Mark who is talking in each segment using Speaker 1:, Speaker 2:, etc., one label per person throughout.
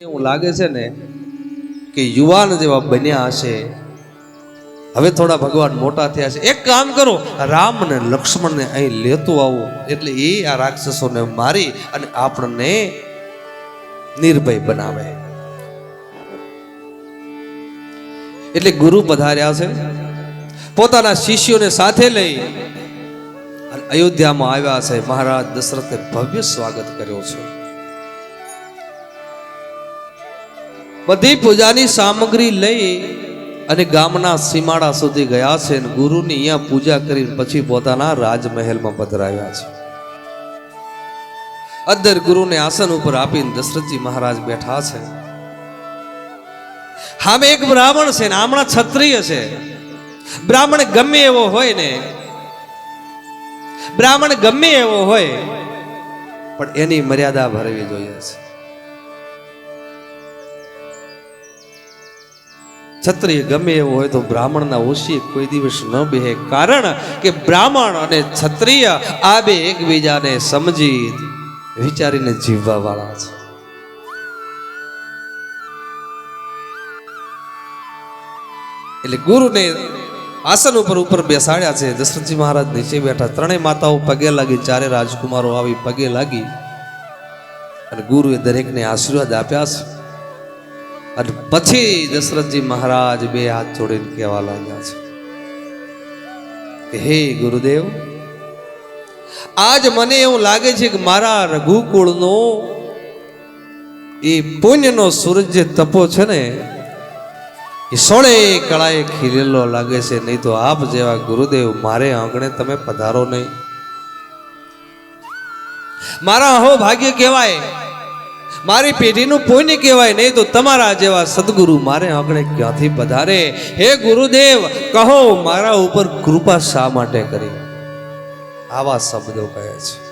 Speaker 1: એવું લાગે છે ને કે યુવાન જેવા બન્યા હશે. હવે થોડા ભગવાન મોટા થયા છે. એક કામ કરો રામ ને લક્ષ્મણને અહીં લેતું આવો. એટલે એ આ રાક્ષસોને મારી અને આપણને નિર્ભય બનાવે. એટલે ગુરુ પધાર્યા છે. પોતાના શિષ્યોને સાથે લઈ અને અયોધ્યામાં આવ્યા છે. મહારાજ દશરથે ભવ્ય સ્વાગત કર્યો છે. બધી પૂજાની સામગ્રી લઈ અને ગામના સીમાડા સુધી ગયા છે અને ગુરુની અહીંયા પૂજા કરી પછી પોતાના રાજમહેલમાં પધરાવ્યા છે. અદ્દર ગુરુને આસન ઉપર આપીને દશરથજી મહારાજ બેઠા છે. હામે એક બ્રાહ્મણ છે ને હમણાં ક્ષત્રિય છે. બ્રાહ્મણ ગમે એવો હોય ને, બ્રાહ્મણ ગમે એવો હોય, પણ એની મર્યાદા ભરવી જોઈએ છે. ક્ષત્રિય ગમે એવો હોય તો બ્રાહ્મણના ઓછી કોઈ દિવસ ન બેહે. કારણ કે બ્રાહ્મણ અને ક્ષત્રિય આ બે એકબીજાને સમજી વિચારીને જીવવા વાળા છે. એટલે ગુરુને આસન ઉપર ઉપર બેસાડ્યા છે. દશરથજી મહારાજ નીચે બેઠા. ત્રણેય માતાઓ પગે લાગી. ચારે રાજકુમારો આવી પગે લાગી. અને ગુરુએ દરેકને આશીર્વાદ આપ્યા છે. અને પછી દશરથજી મહારાજ બે હાથ જોડીને કહેવા લાગ્યા છે હે ગુરુદેવ, આજ મને એવું લાગે છે કે મારા રઘુકુળનો એ પુણ્યનો સૂરજ જે તપો છે ને, એ સોળે કળાએ ખીલેલો લાગે છે, નહીં તો આપ જેવા ગુરુદેવ મારે આંગણે તમે પધારો નહીં. મારા અહો ભાગ્ય કહેવાય. મારી પેઢીનું પુણ્ય કહેવાય નહીં તો તમારા જેવા સદગુરુ મારે આંગણે ક્યાંથી પધારે? હે ગુરુદેવ, કહો, મારા ઉપર કૃપા શા માટે કરી? આવા શબ્દો કહે છે.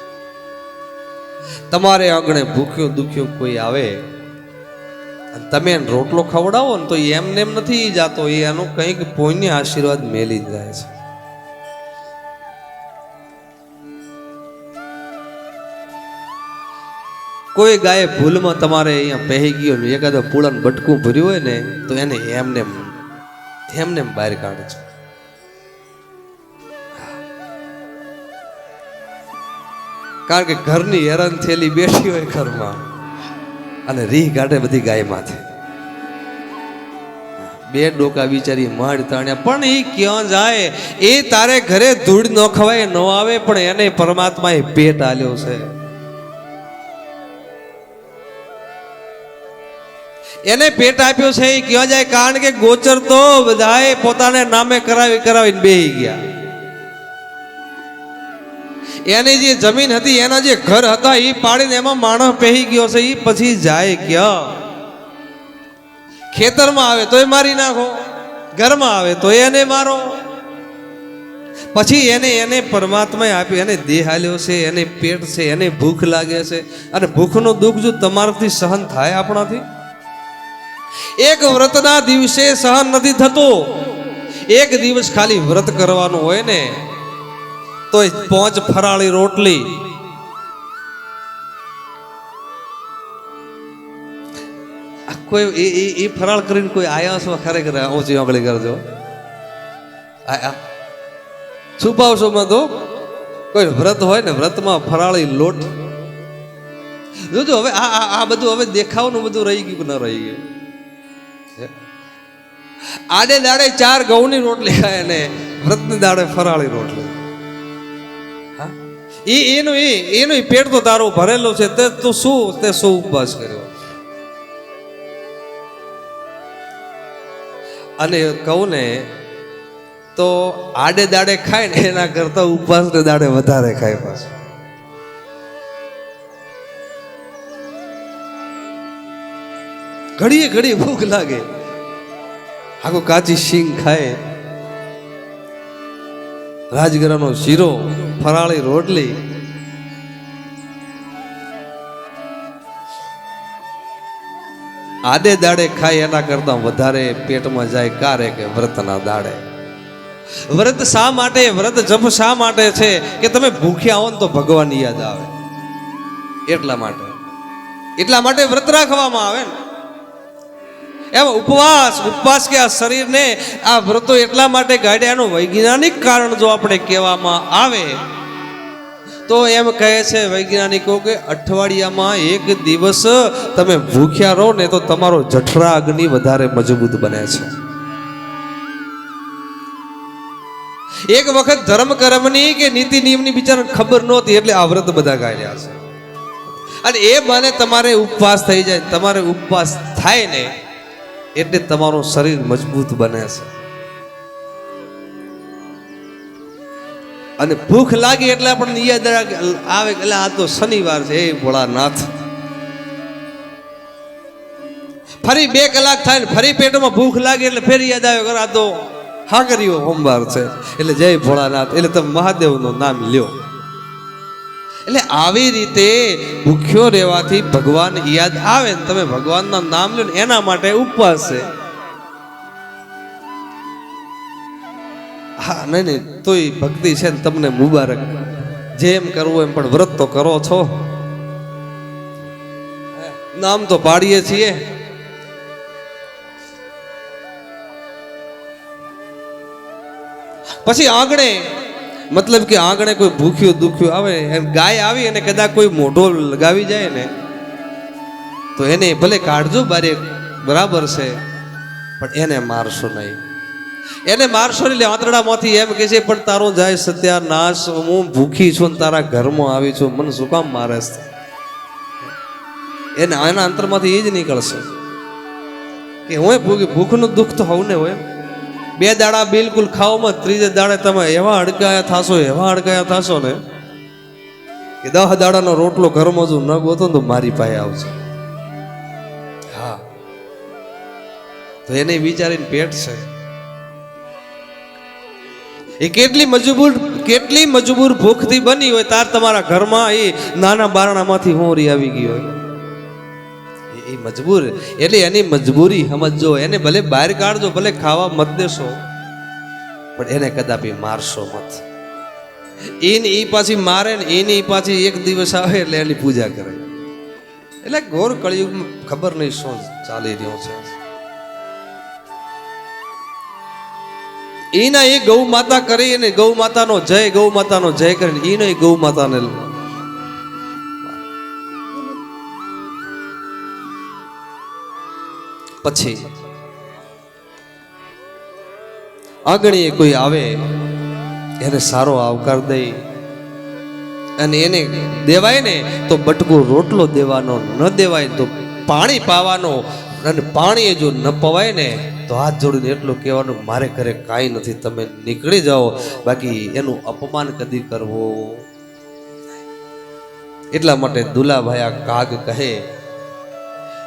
Speaker 1: તમારે આંગણે ભૂખ્યો દુખ્યો કોઈ આવે? અને તમે રોટલો ખવડાવો ને તો એમને એમ નથી જાતો એ એનું કંઈક પુણ્ય આશીર્વાદ મેલી જાય છે. કોઈ ગાય ભૂલમાં તમારે અહીંયા પહેરી ગયો ને એકાદો પૂળાનું બટકું ભર્યું હોય ને, તો એને એમને એમ એમને એમ બહાર કાઢે છે. કારણ કે ઘરની હેરાન થયેલી બેઠી હોય ઘરમાં, અને રીહ કાઢે બધી ગાય માથે. બે ડોકા બિચારી માડ તાણ્યા, પણ એ ક્યાં જાય? એ તારે ઘરે ધૂળ ન ખવાય, ન આવે, પણ એને પરમાત્માએ પેટ આલ્યો છે. એને પેટ આપ્યો છે એ કહેવા જાય, કારણ કે ગોચર તો બધાએ પોતાને નામે કરાવી, કરાવીને બેહી ગયા. એની જે જમીન હતી, એના જે ઘર હતા એ પાડીને એમાં માણસ પહેરી ગયો છે એ પછી જાય ક્યાં? ખેતરમાં આવે તોય મારી નાખો, ઘરમાં આવે તો એને મારો. પછી એને એને પરમાત્માએ આપ્યું એને દેહ આલ્યો છે, એને પેટ છે, એને ભૂખ લાગે છે. અને ભૂખનું દુઃખ જો તમારાથી સહન થાય આપણાથી? એક વ્રતના દિવસે સહન નથી થતું. એક દિવસ ખાલી વ્રત કરવાનું હોય ને તો પોંચ ફરાળી રોટલી. કોઈ એ એ ફરાળ કરીને કોઈ આયા છો ખરેખર ઊંચી આંગળી કરજો. છુપાવશો માં તો કોઈ વ્રત હોય ને, વ્રતમાં ફરાળી લોટ. જોજો, હવે આ આ બધું હવે દેખાવનું બધું રહી ગયું ન રહી ગયું? આડે દાડે ચાર ઘઉંની રોટલી ખાય અને વ્રતની દાડે ફરાળી રોટલી. એ એનું એ એનું પેટ તો તારું ભરેલું છે, તે તું શું, તે શું ઉપવાસ કર્યો? અને કહું ને તો આડે દાડે ખાય ને એના કરતા ઉપવાસને દાડે વધારે ખાય પાછું. ઘડીએ ઘડીએ ભૂખ લાગે. આખો કાચી શીંગ ખાય. રાજગરાનો શીરો, ફરાળી રોટલી. આડે દાડે ખાય, એના કરતા વધારે પેટમાં જાય કારે કે વ્રતના દાડે. વ્રત શા માટે? વ્રત જપ શા માટે છે? કે તમે ભૂખ્યા હો ને તો ભગવાન યાદ આવે. એટલા માટે. એટલા માટે વ્રત રાખવામાં આવે ને. એમ ઉપવાસ ઉપવાસ કે આ શરીરને આ વ્રતો એટલા માટે ગાડ્યાનું વૈજ્ઞાનિક કારણ જો આપણે કહેવામાં આવે, તો એમ કહે છે વૈજ્ઞાનિકો કે અઠવાડિયામાં એક દિવસ તમે ભૂખ્યા રહો ને તો તમારો જઠરા અગ્નિ વધારે મજબૂત બને છે. એક વખત ધર્મ કર્મની કે નીતિ નિયમની બિચારાને ખબર નહોતી એટલે આ વ્રત બધા ગાયા છે. અને એ બને તમારે ઉપવાસ થઈ જાય, તમારે ઉપવાસ થાય ને એટલે તમારું શરીર મજબૂત બને છે. અને ભૂખ લાગી એટલે આપણને યાદ આવે એટલે આ તો શનિવાર છે, એ ભોળાનાથ. ફરી બે કલાક થાય ને ફરી પેટમાં ભૂખ લાગે એટલે ફેર યાદ આવે કે આ તો હાકરીઓ સોમવાર છે. એટલે જય ભોળાનાથ. એટલે તમે મહાદેવનું નામ લ્યો. એટલે આવી રીતે ભૂખ્યો રહેવાથી ભગવાન યાદ આવે ને તમે ભગવાનના નામ લ્યો ને એના માટે ઉપવાસ છે. હા, નહીં નહીં, તોય ભક્તિ છે ને તમને મુબારક. જેમ કરવું એમ પણ વ્રત તો કરો છો. નામ તો પાડીએ છીએ. પછી આંગણે મતલબ કે આંગણે કોઈ ભૂખ્યું, દુખ્યું આવે, એમ ગાય આવી અને કદાચ કોઈ મોઢો લગાવી જાય ને, તો એને ભલે કાઢજો બારે બરાબર છે, પણ એને મારશો નહીં. એને મારશો ને એટલે આંતરડામાંથી એમ કે છે, પણ તારો જાય સત્યાનાશ, હું ભૂખી છું ને તારા ઘરમાં આવી છું, મને શું કામ મારે છે? એને આના અંતરમાંથી એ જ નીકળશે કે હું ભૂખ ભૂખનું દુઃખ તો હવને હોય બે દાડા બિલકુલ ખાવામાં ત્રીજે દાડે તમે એવા અડકાયા થાશો, એવા અડકાયા થાશો ને કે દહ દાડાનો રોટલો ઘરમાં જો ન ગોતો તો મારી પાસે આવશે. હા. તો એને વિચારીને પેટ છે. એ કેટલી મજબૂર કેટલી મજબૂર ભૂખથી બની હોય, તાર તમારા ઘરમાં એ નાના બારણામાંથી હોરી આવી ગઈ હોય. એ- મજબૂર. એટલે એની મજબૂરી સમજજો, એને ભલે બહાર કાઢજો, ભલે ખાવા મત દેશો, પણ એને કદાપી મારશો મત. એને એ પાછી મારે ને એની પાછી એક દિવસ આવે એટલે એની પૂજા કરે. એટલે ઘોર કળિયુગમાં ખબર નહીં શું ચાલી રહ્યો છે. એના એ ગૌ માતા કરી અને ગૌ માતાનો જય, ગૌ માતાનો જય કરીને એનો ગૌ માતાને પછી આગળ કોઈ આવે, એને સારો આવકાર દઈ અને એને દેવાય ને તો બટકો રોટલો દેવાનો, ન દેવાય તો પાણી પાવાનો અને પાણી જો ન પવાય ને તો હાથ જોડીને એટલું કહેવાનું, મારે ઘરે કાંઈ નથી, તમે નીકળી જાઓ, બાકી એનું અપમાન કદી કરવું. એટલા માટે દુલાભાઈ કાગ કહે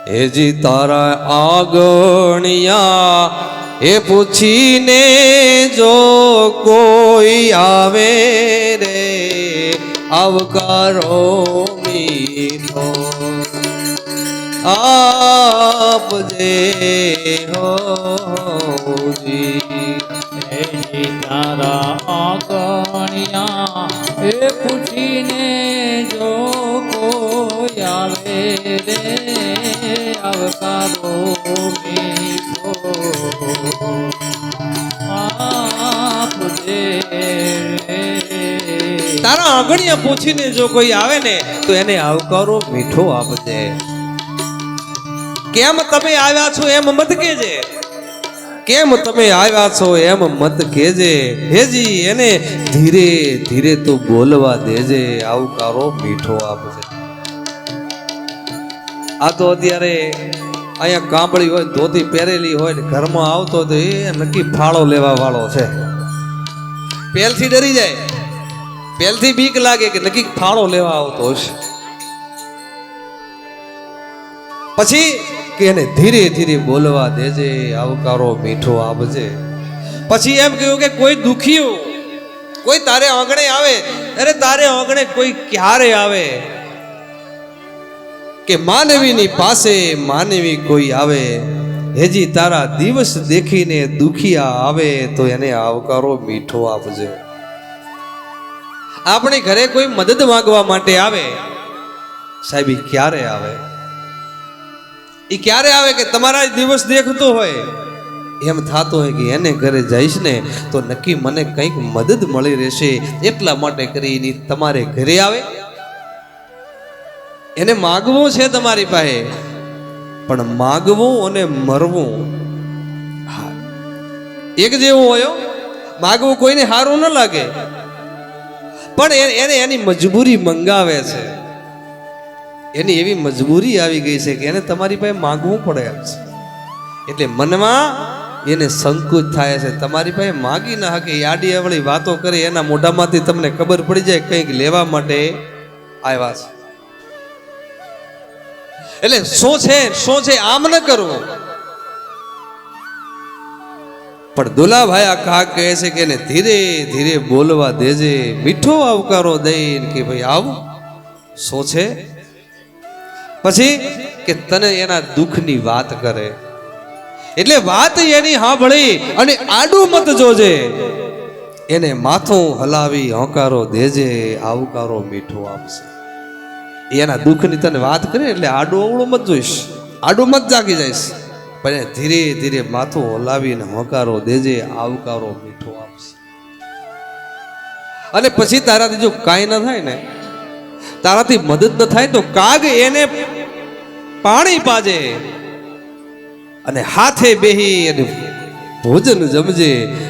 Speaker 1: હેજી તારા આગણિયા એ પૂછીને જો કોઈ આવે રે આવકારો મીઠો આપજે હોજી
Speaker 2: હે તારા આગણિયા એ પૂછીને જો કોઈ આવે રે, આવકારો મીઠો.
Speaker 1: તારા આંગણિયા પૂછીને જો કોઈ આવે ને, તો એને આવકારો મીઠો આપજે. કેમ તમે આવ્યા છો એમ મત કેજે કેમ તમે આવ્યા છો એમ મત કેજે હેજી એને ધીરે ધીરે તો બોલવા દેજે, આવકારો મીઠો આપજે. આ તો અત્યારે અહીંયા કાંબળી હોય ધોતી પહેરેલી હોય ને ઘરમાં આવતો તો એ નક્કી ફાળો લેવા વાળો છે. પહેલથી ડરી જાય. પહેલથી બીક લાગે કે નક્કી ફાળો લેવા આવતો હશે. પછી કે એને ધીરે ધીરે બોલવા દેજે, આવકારો મીઠો આપજે. પછી એમ કહ્યું કે કોઈ દુખ્યું, કોઈ તારે આંગણે આવે, અરે તારે આંગણે કોઈ ક્યારે આવે? કે માનવીની પાસે માનવી કોઈ આવે, હેજી તારા દિવસ દેખીને દુખિયા આવે, તો એને આવકારો મીઠો આપજે. આપણે ઘરે કોઈ મદદ માંગવા માટે આવે, સાહેબ ક્યારે આવે? એ ક્યારે આવે કે તમારા જ દિવસ દેખતો હોય? એમ થતો હોય કે એને ઘરે જઈશ ને, તો નક્કી મને કંઈક મદદ મળી રહેશે, એટલા માટે કરીને તમારે ઘરે આવે. એને માગવું છે તમારી પાસે? પણ માગવું અને મરવું, હા, એક જેવું હોય માગવું કોઈને સારું ન લાગે. પણ એને એની મજબૂરી મંગાવે છે. એની એવી મજબૂરી આવી ગઈ છે કે એને તમારી પાસે માંગવું પડે એમ છે. એટલે મનમાં એને સંકોચ થાય છે. તમારી પાસે માગી ના હકે યાડી અવળી વાતો કરી, એના મોઢામાંથી તમને ખબર પડી જાય કંઈક લેવા માટે આવ્યા છે. એટલે શું છે શું છે આમ ન કરવું. પણ દુલાભાઈ આ કહે છે કે એને ધીરે ધીરે બોલવા દેજે. મીઠો આવકારો દઈને કે ભાઈ આવું શું છે પછી કે તને એના દુઃખની વાત કરે. એટલે વાત એની સાંભળી અને આડું મત જોજે. એને માથું હલાવી, હોંકારો દેજે, આવકારો મીઠો આપશે. એના દુઃખની તને વાત કરી એટલે આડું અવળું મત જોઈશ. આડું મત જાગી જઈશ. પણ ધીરે ધીરે માથું હલાવીને હોંકારો દેજે, આવકારો મીઠો આપશે. અને પછી તારાથી જો કાંઈ ન થાય ને, તારાથી મદદ ન થાય તો કાગ એને પાણી પાજે અને હાથે બેહી અને ભોજન જમજે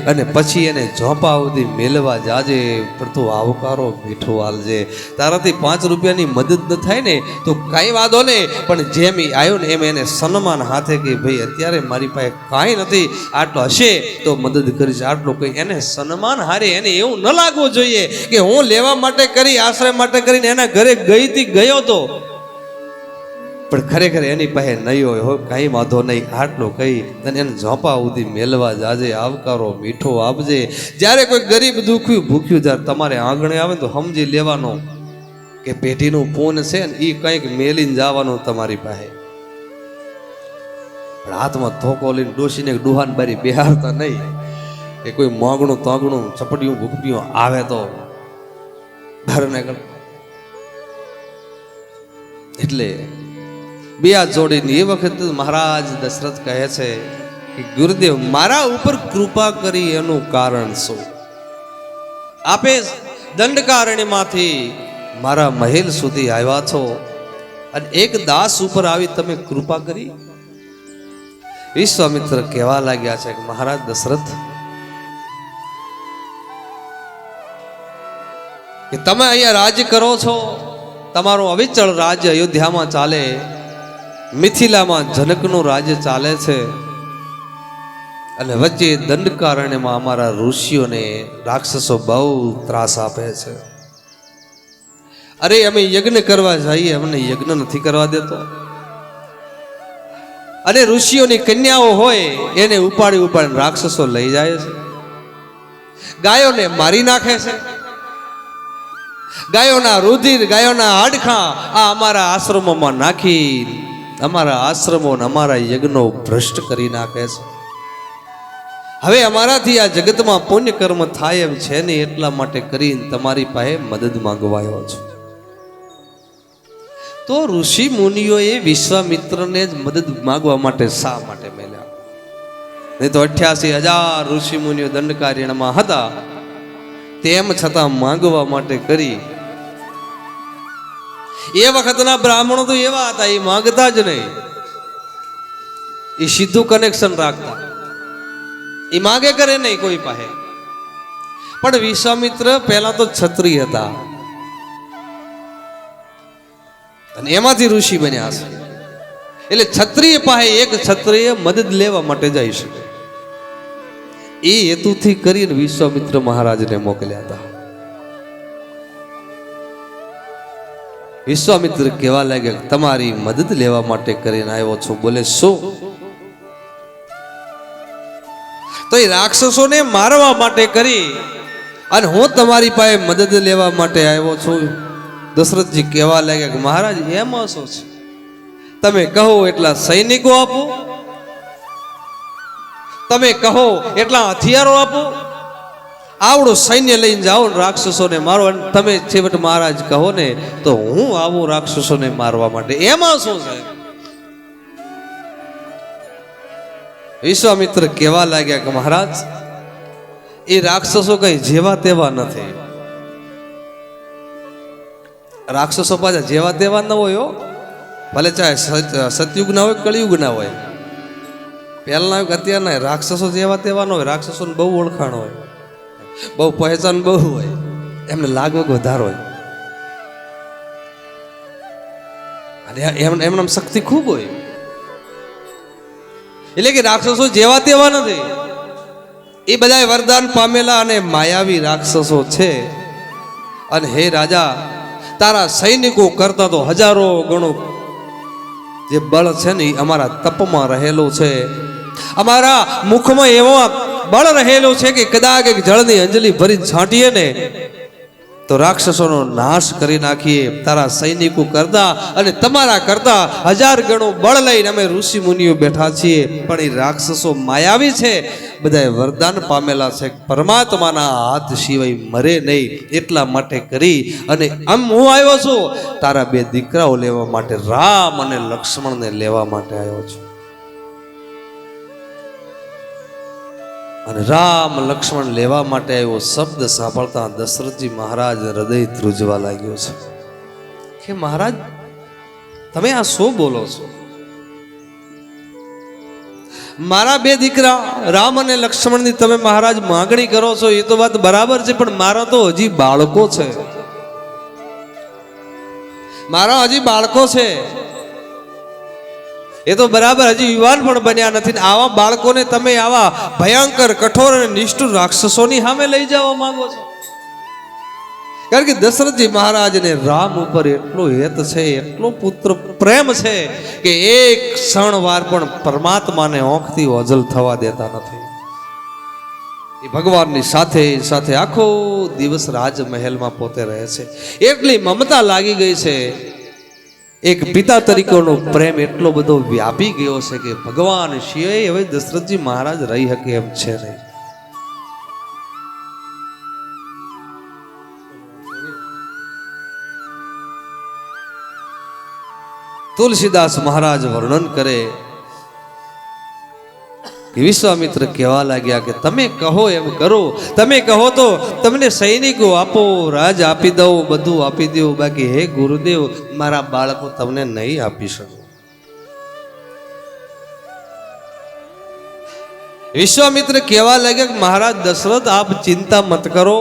Speaker 1: અને પછી એને ઝોપા સુધી મેલવા જાજે. પણ તું આવકારો મીઠો હાલજે તારાથી પાંચ રૂપિયાની મદદ ન થાય ને, તો કાંઈ વાંધો ને પણ જેમ એ આવ્યો ને એમ એને સન્માન હાથે કે ભાઈ, અત્યારે મારી પાસે કાંઈ નથી, આટલો હશે તો મદદ કરીશ. આટલો કંઈ એને સન્માન હારે એને એવું ન લાગવું જોઈએ કે હું લેવા માટે કરી, આશ્રય માટે કરીને એના ઘરે ગઈ ગયો તો. પણ ખરેખર એની પાસે નહીં હોય, હો, કાંઈ વાંધો નહીં, આટલું કહી અને એને ઝોપા સુધી મેલવા જાજે, આવકારો મીઠો આપજે. જ્યારે કોઈ ગરીબ દુખ્યું ભૂખ્યું જ્યારે તમારે આંગણે આવે તો સમજી લેવાનો કે પેઢીનું પૂન છે ને એ કંઈક મેલીને જવાનું તમારી પાસે. પણ હાથમાં ધોકો લઈને ડોસીને ડુહાન બારી બિહારતા નહીં. કે કોઈ મોગણું તોગણું ચપટીયું ભૂખ્યું આવે તો ઘરને એટલે બે આ જોડીને એ વખત મહારાજ દશરથ કહે છે કે, ગુરુદેવ, મારા ઉપર કૃપા કરી એનું કારણ શું? આપે દંડકારણ્યમાંથી મારા મહેલ સુધી આવ્યા છો અને એક દાસ ઉપર આવી તમે કૃપા કરી? વિશ્વામિત્ર કહેવા લાગ્યા છે કે, મહારાજ દશરથ, કે તમે અહીંયા રાજ્ય કરો છો? તમારું અવિચળ રાજ્ય અયોધ્યામાં ચાલે. મિથિલામાં જનકનું રાજ્ય ચાલે છે. અને વચ્ચે દંડકારણ્યમાં અમારા ઋષિઓને રાક્ષસો બહુ ત્રાસ આપે છે. અરે, અમે યજ્ઞ કરવા જઈએ, અમને યજ્ઞ નથી કરવા દેતો. અને ઋષિઓની કન્યાઓ હોય, એને ઉપાડી ઉપાડીને રાક્ષસો લઈ જાય છે. ગાયોને મારી નાખે છે. ગાયોના રુધિર, ગાયોના હાડખાં આ અમારા આશ્રમોમાં નાખી અમારા આશ્રમો ને અમારા યજ્ઞો ભ્રષ્ટ કરી નાખે છે. હવે અમારાથી આ જગતમાં પુણ્ય કર્મ થાય એમ છે ને એટલા માટે કરીને તમારી પાસે મદદ માંગવાયો છું. તો ઋષિ મુનિઓએ વિશ્વામિત્રને જ મદદ માગવા માટે શા માટે મેલ્યા? નહીં તો અઠ્યાસી હજાર ઋષિ મુનિઓ દંડકાર્યણમાં હતા. તેમ છતાં માંગવા માટે કરી એ વખતના બ્રાહ્મણો તો એવા હતા, એ માંગતા જ નહીં. એ સીધું કનેક્શન રાખતા. એ માગે કરે નહીં કોઈ પાસે. પણ વિશ્વામિત્ર પહેલા તો છત્રી હતા. અને એમાંથી ઋષિ બન્યા છે. એટલે છત્રીય પાસે એક છત્રીય મદદ લેવા માટે જાય છે. એ હેતુથી કરીને વિશ્વામિત્ર મહારાજને મોકલ્યા હતા. વિશ્વામિત્ર કહેવા લાગ્યા તમારી મદદ લેવા માટે કરીને આવ્યો છું. બોલે, શું? તો એ રાક્ષસોને મારવા માટે કરી અને હું તમારી પાસે મદદ લેવા માટે આવ્યો છું. દશરથજી કહેવા લાગ્યા કે મહારાજ, એમ શું છે. તમે કહો એટલા સૈનિકો આપો. તમે કહો એટલા હથિયારો આપો. આવડું સૈન્ય લઈને જાઓ રાક્ષસોને મારો અને તમે છેવટ મહારાજ કહો ને, તો હું આવું રાક્ષસોને મારવા માટે. એમાં શું છે? વિશ્વામિત્ર કહેવા લાગ્યા કે મહારાજ, એ રાક્ષસો કઈ જેવા તેવા નથી. રાક્ષસો પાછા જેવા તેવા ન હોય ભલે ચાહે સત- સતયુગ ના હોય કળિયુગ ના હોય. પહેલાના અત્યારના રાક્ષસો જેવા તેવા ન હોય. રાક્ષસોને બહુ ઓળખાણ હોય. બહુ પહેચાન બહુ હોય. એમને લાગવગ વધારો હોય. અને એમ એમનામ શક્તિ ખૂબ હોય. એટલે કે રાક્ષસો જેવા તેવા નથી. એ બધા વરદાન પામેલા અને માયાવી રાક્ષસો છે. અને હે રાજા, તારા સૈનિકો કરતા તો હજારો ગણો જે બળ છે ને અમારા તપમાં રહેલું છે. અમારા મુખમાં એવો બળ રહેલું છે કે કદાચ એક જળની અંજલિ ભરી છાંટીએ ને, તો રાક્ષસોનો નાશ કરી નાખીએ. તારા સૈનિકો કરતા અને તમારા કરતા હજાર ગણો બળ લઈને અમે ઋષિ મુનિઓ બેઠા છીએ. પણ એ રાક્ષસો માયાવી છે. બધાએ વરદાન પામેલા છે. પરમાત્માના હાથ સિવાય મરે નહીં. એટલા માટે કરી અને આમ હું આવ્યો છું. તારા બે દીકરાઓ લેવા માટે, રામ અને લક્ષ્મણને લેવા માટે આવ્યો છું. અને રામ લક્ષ્મણ લેવા માટે આવ્યો શબ્દ સાંભળતા દશરથજી મહારાજ હૃદય ધ્રુજવા લાગ્યો છે. કે મહારાજ, તમે આ શું બોલો છો? મારા બે દીકરા, રામ અને લક્ષ્મણની તમે મહારાજ માંગણી કરો છો, એ તો વાત બરાબર છે, પણ મારા તો હજી બાળકો છે. મારા હજી બાળકો છે. એ તો બરાબર, હજી યુવાન પણ બન્યા નથી ને આવા બાળકોને તમે આવા ભયંકર, કઠોર અને નિષ્ઠુર રાક્ષસોની સામે લઈ જવા માંગો છો? કારણ કે દશરથજી મહારાજને રામ ઉપર એટલો હેત છે, એટલો પુત્ર પ્રેમ છે કે એક ક્ષણ વાર પણ પરમાત્માને ઓંખથી ઓજલ થવા દેતા નથી. એ ભગવાનની સાથે સાથે આખો દિવસ રાજમહેલમાં પોતે રહે છે. એટલી મમતા લાગી ગઈ છે એક પિતા તરીકેનો પ્રેમ એટલો બધો વ્યાપી ગયો છે કે ભગવાન શિવે હવે દશરથજી મહારાજ રહી શકે એમ છે નહીં. તુલસીદાસ મહારાજ વર્ણન કરે વિશ્વામિત્ર કહેવા લાગ્યા કે તમે કહો એમ કરો. તમે કહો તો તમને સૈનિકો આપો, રાજ આપી દઉં, બધું આપી દઉં. બાકી હે ગુરુદેવ, મારા બાળકો તમને નહીં આપી શકું. વિશ્વામિત્ર કહેવા લાગ્યા કે મહારાજ દશરથ, આપ ચિંતા મત કરો.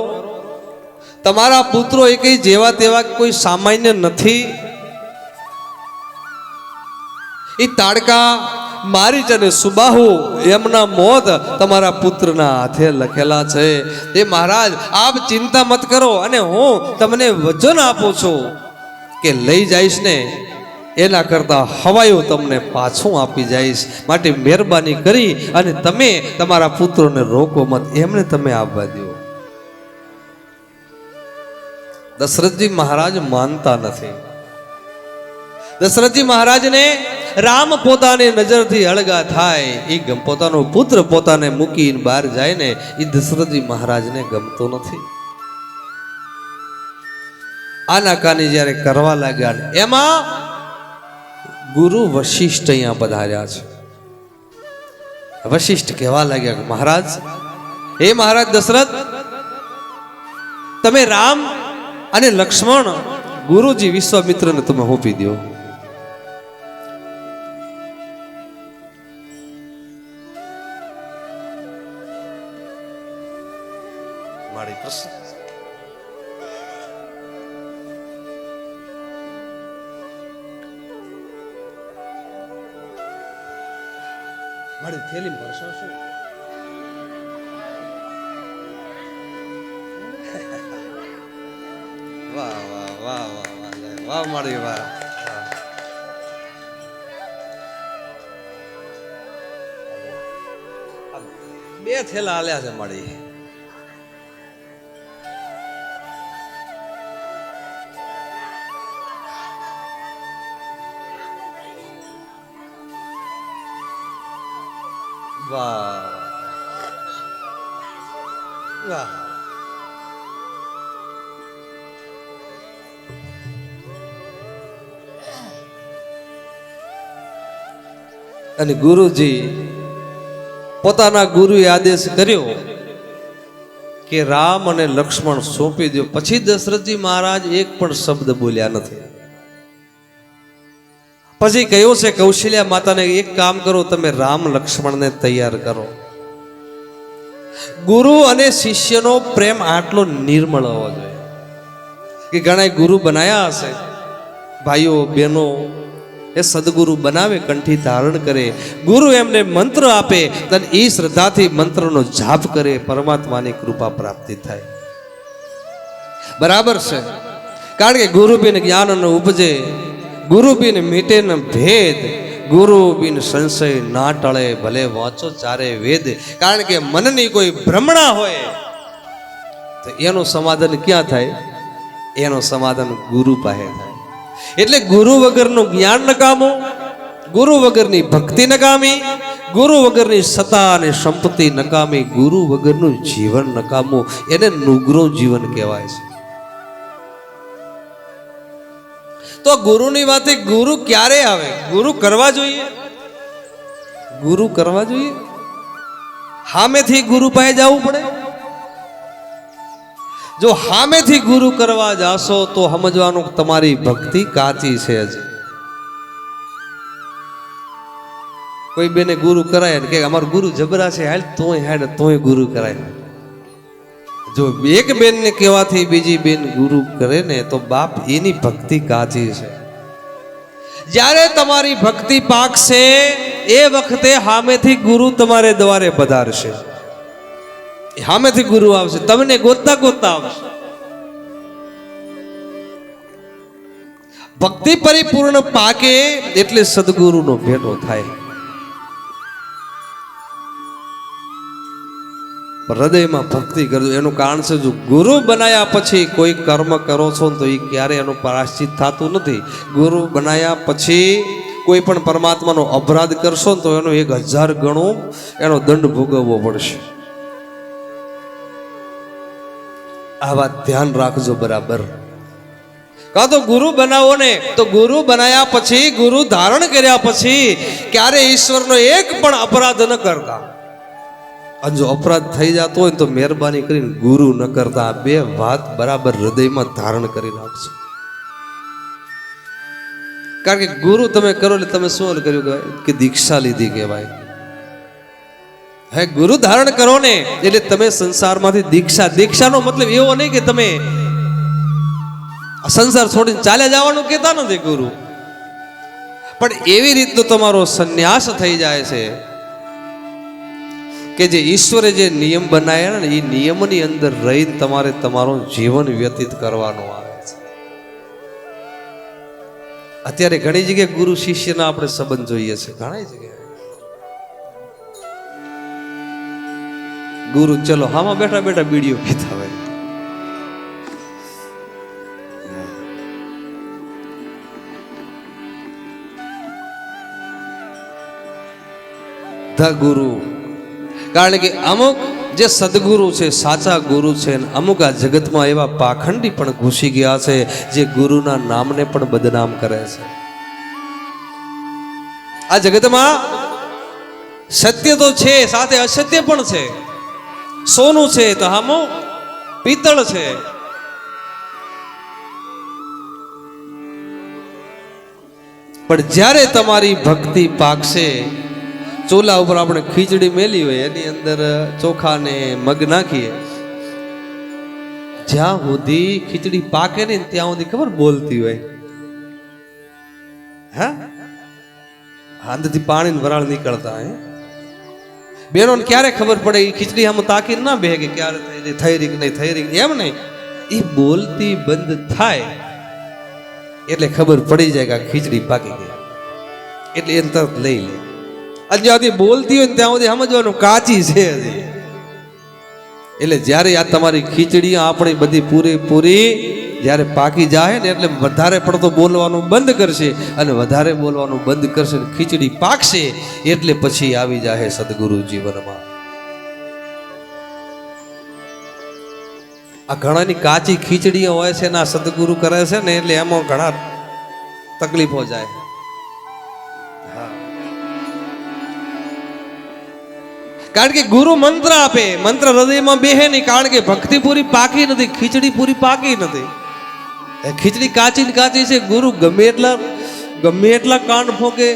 Speaker 1: તમારા પુત્રો એ કઈ જેવા તેવા કોઈ સામાન્ય નથી. એ તાડકા મારીચ અને સુબાહુ એમના મોત તમારા પુત્રના હાથે લખેલા છે. એ મહારાજ, આપ ચિંતા મત કરો અને હું તમને વચન આપું છું કે લઈ જઈશ ને, એના કરતાં હવાયો તમને પાછું આપી જઈશ. માટે મહેરબાની કરી અને તમે તમારા પુત્રોને રોકો મત, એમને તમે આપવા દો. દશરથજી મહારાજ માનતા નથી. દશરથજી મહારાજને રામ પોતાની નજરથી અળગા થાય. એ પોતાનો પુત્ર પોતાને મૂકીને બહાર જાય ને એ દશરથજી મહારાજને ગમતો નથી. આનાકાની જ્યારે કરવા લાગ્યા એમાં ગુરુ વશિષ્ઠ અહીંયા પધાર્યા છે. વશિષ્ઠ કહેવા લાગ્યા મહારાજ, હે મહારાજ દશરથ, તમે રામ અને લક્ષ્મણ ગુરુજી વિશ્વામિત્રને તમે હોપી દો બે થેલા આલ્યા છે મળી વાહ. વાહ. અને ગુરુજી પોતાના ગુરુએ આદેશ કર્યો કે રામ અને લક્ષ્મણ સોંપી દો પછી દશરથજી મહારાજ એક પણ શબ્દ બોલ્યા નથી. પછી કયો છે, કૌશલ્યા માતાને એક કામ કરો, તમે રામ લક્ષ્મણને તૈયાર કરો. ગુરુ અને શિષ્યનો પ્રેમ આટલો નિર્મળ હોવો જોઈએ. કે ઘણા ગુરુ બનાયા હશે. ભાઈઓ, બહેનો એ સદગુરુ બનાવે, કંઠી ધારણ કરે, ગુરુ એમને મંત્ર આપે અને એ શ્રદ્ધાથી મંત્રનો જાપ કરે, પરમાત્માની કૃપા પ્રાપ્તિ થાય. બરાબર છે? કારણ કે ગુરુ બિન જ્ઞાન ઉપજે ગુરુ બિન મીટે ભેદ ગુરુ બિન સંશય ના ટળે, ભલે વાંચો ચારે વેદ. કારણ કે મનની કોઈ ભ્રમણા હોય, તો એનું સમાધાન ક્યાં થાય? એનું સમાધાન ગુરુ પાસે થાય. એટલે ગુરુ વગરનું જ્ઞાન નકામું ગુરુ વગરની ભક્તિ નકામી ગુરુ વગરની સત્તા અને સંપત્તિ નકામી ગુરુ વગરનું જીવન નકામું એને નુગ્રો જીવન કહેવાય છે. તો ગુરુની વાતે ગુરુ ક્યારે આવે? ગુરુ કરવા જોઈએ? ગુરુ કરવા જોઈએ? હામેથી ગુરુ પાસે જવું પડે? જો હામેથી ગુરુ કરવા જાશો તો સમજવાનું તમારી ભક્તિ કાચી છે હજી કોઈ બેને ગુરુ કરાય ને કે અમારું ગુરુ જબરા છે, હાલ તોય હાડ તોય ગુરુ કરાય. જો એક બેનને કહેવાથી બીજી બેન ગુરુ કરે ને તો બાપ એની ભક્તિ કાચી છે. જ્યારે તમારી ભક્તિ પાકશે, એ વખતે સામેથી ગુરુ તમારે દ્વારે પધારશે. સામેથી ગુરુ આવશે. તમને ગોતતા ગોતતા આવશે. ભક્તિ પરિપૂર્ણ પાકે એટલે સદગુરુનો ભેટો થાય. હૃદયમાં ભક્તિ કરજો. એનું કારણ છે, જો ગુરુ બનાયા પછી કોઈ કર્મ કરો છો તો એ ક્યારે એનું પ્રાશ્ચિત થતું નથી. ગુરુ બનાયા પછી કોઈ પણ પરમાત્માનો અપરાધ કરશો તો એનો એક હજાર ગણો એનો દંડ ભોગવવો પડશે. આ વાત ધ્યાન રાખજો બરાબર. કાં તો ગુરુ બનાવો ને, તો ગુરુ બનાયા પછી, ગુરુ ધારણ કર્યા પછી ક્યારે ઈશ્વરનો એક પણ અપરાધ ન કરતા. અને જો અપરાધ થઈ જતો હોય તો મહેરબાની કરીને ગુરુ ન કરતા. બે વાત બરાબર હૃદયમાં ધારણ કરી નાખજો કારણ કે ગુરુ તમે કરો એટલે તમે શું કર્યું કે દીક્ષા લીધી કહેવાય. હે, ગુરુ ધારણ કરો ને. એટલે તમે સંસારમાંથી દીક્ષા. દીક્ષાનો મતલબ એવો નહીં કે તમે સંસાર છોડીને ચાલ્યા જવાનું કહેતા નથી ગુરુ. પણ એવી રીતનો તમારો સંન્યાસ થઈ જાય છે કે જે ઈશ્વરે જે નિયમ બનાવ્યા ને, એ નિયમની અંદર રહીને તમારે તમારું જીવન વ્યતીત કરવાનું આવે છે. અત્યારે ઘણી જગ્યાએ ગુરુ શિષ્યના આપણે સંબંધ જોઈએ છે. ઘણી જગ્યાએ. ગુરુ, ચલો, હામાં બેઠા બેઠા બીડીઓ પીતા હોય ધ ગુરુ. કારણ કે અમુક જે સદગુરુ છે, સાચા ગુરુ છે ને અમુક આ જગતમાં એવા પાખંડી પણ ઘૂસી ગયા છે, જે ગુરુના નામને પણ બદનામ કરે છે. આ જગતમાં સત્ય તો છે, સાથે અસત્ય પણ છે. સોનું છે તો હામો પિત્તળ છે. પણ જ્યારે તમારી ભક્તિ પાકશે, ચોલા ઉપર આપણે ખીચડી મેલી હોય, એની અંદર ચોખા ને મગ નાખીએ. જ્યાં સુધી ખીચડી પાકે ને ત્યાં સુધી ખબર બોલતી હોય. હા? અંદરથી પાણી વરાળ નીકળતા, હે? બેનો ક્યારે ખબર પડે? એ ખીચડી આમ તાકીને ના બે કે ક્યારે થઈ રહી થઈ રહી નહીં, થઈ રહી એમ નહીં. એ બોલતી બંધ થાય એટલે ખબર પડી જાય કે આ ખીચડી પાકી ગઈ. એટલે એને તરત લઈ લે. અને જ્યાંથી બોલતી હોય ને ત્યાં સુધી સમજવાનું કાચી છે એટલે જ્યારે આ તમારી ખીચડી આપણી બધી પૂરેપૂરી જ્યારે પાકી જાય ને એટલે વધારે પડતો બોલવાનું બંધ કરશે અને વધારે બોલવાનું બંધ કરશે ખીચડી પાકશે એટલે પછી આવી જાય સદગુરુ જીવનમાં. આ ઘણાની કાચી ખીચડીઓ હોય છે ને આ સદગુરુ કરે છે ને એટલે એમાં ઘણા તકલીફો જાય. કારણ કે ગુરુ મંત્ર આપે, મંત્ર હૃદયમાં બેહે નહીં, કારણ કે ભક્તિ પૂરી પાકી નથી, ખીચડી પૂરી પાકી નથી. ખીચડી કાચી ને કાચી છે ગુરુ ગમે એટલા ગમે એટલા કાંડ ફોકે.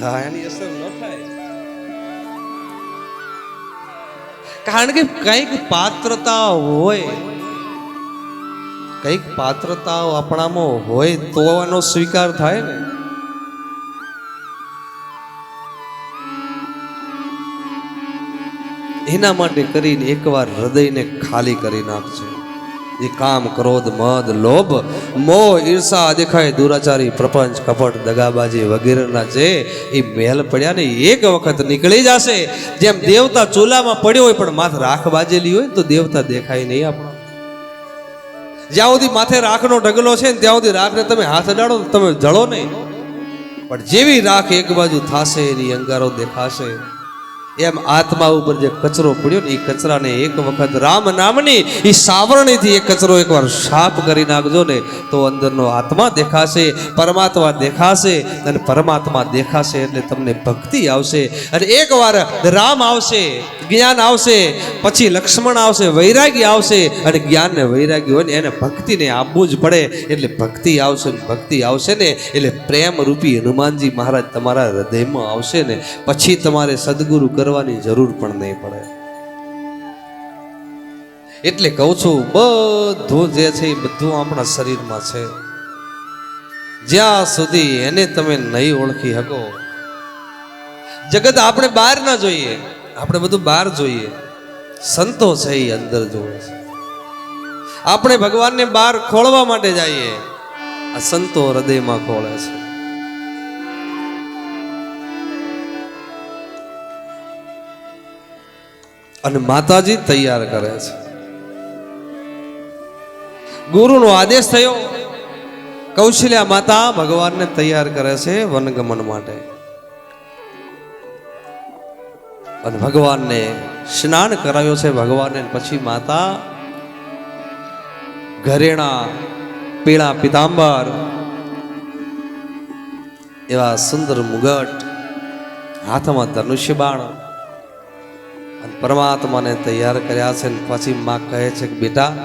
Speaker 1: થાય એની અસર ન થાય. કારણ કે કંઈક પાત્રતા હોય કંઈક પાત્રતા આપણામાં હોય તો આનો સ્વીકાર થાય ને. એના માટે કરીને એકવાર હૃદયને ખાલી કરી નાખજો. જે કામ, ક્રોધ, મદ, લોભ, મોહ, ઈર્ષા દેખાય દુરાચારી, પ્રપંચ, કપટ, દગાબાજી વગેરેના જે એ મેલ પડ્યા ને એક વખત નીકળી જશે. જેમ દેવતા ચૂલામાં પડ્યો હોય પણ માથે રાખ બાજેલી હોય તો દેવતા દેખાય નહીં આપણો. જ્યાં સુધી માથે રાખનો ઢગલો છે ને ત્યાં સુધી રાખને તમે હાથ અડાડો તમે જળો નહીં. પણ જેવી રાખ એક બાજુ થાશે એની અંગારો દેખાશે. એમ આત્મા ઉપર જે કચરો પડ્યો ને એ કચરાને એક વખત રામ નામની એ સાવરણીથી એ કચરો એકવાર સાફ કરી નાખજો ને તો અંદરનો આત્મા દેખાશે, પરમાત્મા દેખાશે અને પરમાત્મા દેખાશે એટલે તમને ભક્તિ આવશે અને એકવાર રામ આવશે, જ્ઞાન આવશે, પછી લક્ષ્મણ આવશે, વૈરાગી આવશે અને જ્ઞાનને વૈરાગ્ય વૈરાગી હોય ને એને ભક્તિને આપવું જ પડે એટલે ભક્તિ આવશે ભક્તિ આવશે ને એટલે પ્રેમ રૂપી હનુમાનજી મહારાજ તમારા હૃદયમાં આવશે ને, પછી તમારે સદગુરુ કરવાની જરૂર પણ નહીં પડે. એટલે કહું છું, બધું જે છે એ બધું આપણા શરીરમાં છે. જ્યાં સુધી એને તમે નહીં ઓળખી શકો, જગત આપણે બહાર ના જોઈએ. આપણે બધું બહાર જોઈએ. સંતો છે એ અંદર જોવે છે. આપણે ભગવાનને બહાર ખોળવા માટે જઈએ. આ સંતો હૃદયમાં ખોળે છે. અને માતાજી તૈયાર કરે છે. ગુરુનો આદેશ થયો. કૌશલ્યા માતા ભગવાનને તૈયાર કરે છે વનગમન માટે. અને ભગવાનને સ્નાન કરાવ્યો છે ભગવાનને પછી માતા ઘરેણા, પીળા પિતાંબર, એવા સુંદર મુગટ, હાથમાં ધનુષ્ય બાણ અને પરમાત્માને તૈયાર કર્યા છે ને પછી માં કહે છે કે, બેટા,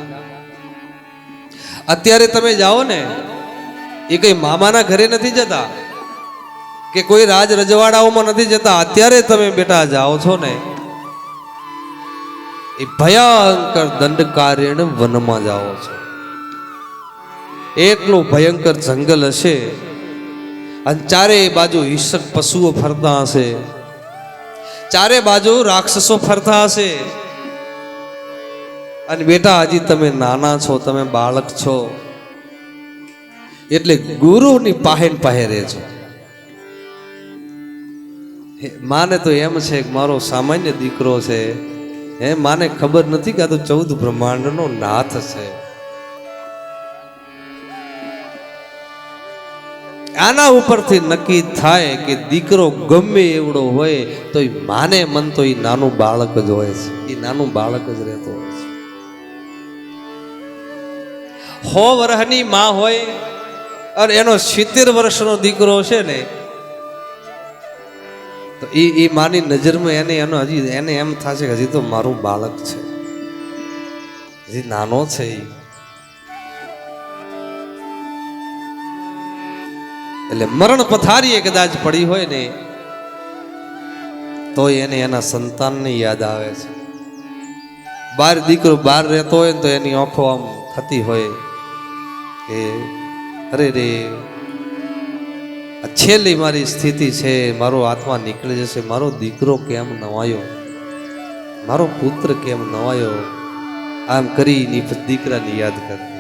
Speaker 1: અત્યારે તમે જાઓ ને, એ કઈ મામાના ઘરે નથી જતા? કે કોઈ રાજ રજવાડાઓમાં નથી જતા? અત્યારે તમે બેટા જાઓ છો ને, એ ભયંકર દંડકાર્યણ વનમાં જાઓ છો. એટલું ભયંકર જંગલ હશે અને ચારે બાજુ હિંસક પશુઓ ફરતા હશે. ચારે બાજુ રાક્ષસો ફરતા હશે. અને બેટા, હજી તમે નાના છો, તમે બાળક છો. એટલે ગુરુની પાહેન પાહે રહેજો. માને તો એમ છે કે મારો સામાન્ય દીકરો છે. હે, માને ખબર નથી કે આ તો ચૌદ બ્રહ્માંડનો નાથ છે. આના ઉપરથી નક્કી થાય કે દીકરો ગમે એવડો હોય તો એ માને મન તો એ નાનું બાળક જ હોય છે. એ નાનું બાળક જ રહેતો હોય છે. હો વરહની માં હોય, અને એનો સિત્તેર વર્ષનો દીકરો છે ને, તો એ એ માની નજરમાં એને, એનો હજી, એને એમ થશે કે હજી તો મારું બાળક છે. હજી નાનો છે એ એટલે મરણ પથારીએ કદાચ પડી હોય ને તો એને એના સંતાનની યાદ આવે છે. બાર દીકરો બહાર રહેતો હોય ને તો એની આંખો આમ થતી હોય કે, અરે રે છેલ્લી મારી સ્થિતિ છે, મારો આત્મા નીકળી જશે, મારો દીકરો કેમ નવાયો? મારો પુત્ર કેમ નવાયો? આમ કરીને ઈ દીકરાને યાદ કરતી.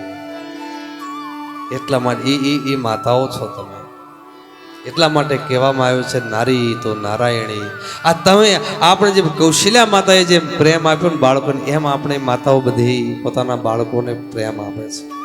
Speaker 1: એટલા માટે એ એ માતાઓ છો તમે. એટલા માટે કહેવામાં આવ્યું છે, નારી તો નારાયણી. આ તમે, આપણે જે કૌશલ્યા માતાએ જે પ્રેમ આપ્યો ને બાળકોને, એમ આપણે માતાઓ બધી પોતાના બાળકોને પ્રેમ આપે છે.